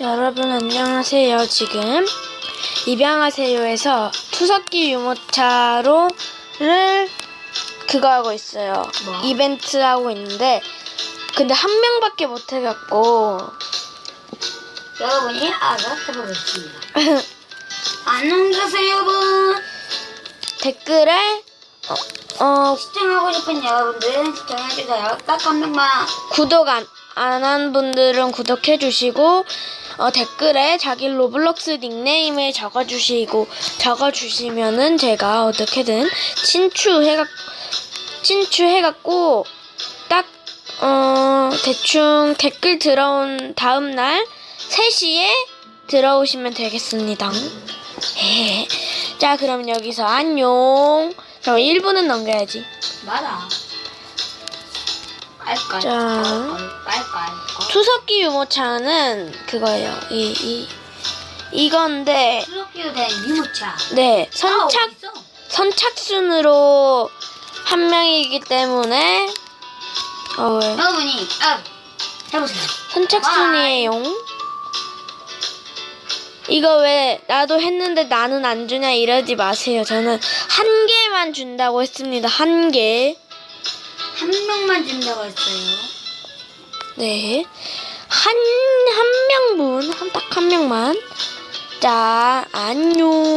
여러분 안녕하세요. 지금 입양하세요에서 투석기 유모차로를 그거 하고 있어요. 뭐? 이벤트 하고 있는데 근데 한 명밖에 못 해갖고 여러분이 알아 해보겠습니다. 안녕 하세요 여러분. 댓글에 어, 어, 시청하고 싶은 여러분들 시청해주세요. 딱 한 명만. 구독 안 안 한 분들은 구독해 주시고 어, 댓글에 자기 로블록스 닉네임을 적어주시고 적어주시면은 제가 어떻게든 친추해가 친추해갖고 딱 어, 대충 댓글 들어온 다음 날 3시에 들어오시면 되겠습니다. 예. 자 그럼 여기서 안녕. 저 1분은 넘겨야지. 맞아. 깔깔. 자. 투석기 유모차는 그거예요. 이, 이, 이건데, 된 유모차. 네, 아, 선착, 있어? 선착순으로 한 명이기 때문에, 어, 왜? 여러분이 아 해보세요. 선착순이에요. 이거 왜 나도 했는데 나는 안 주냐 이러지 마세요. 저는 한 개만 준다고 했습니다. 한 개. 한 명만 준다고 했어요. 네. 한, 한 명분, 한, 딱한 명만. 자, 안녕.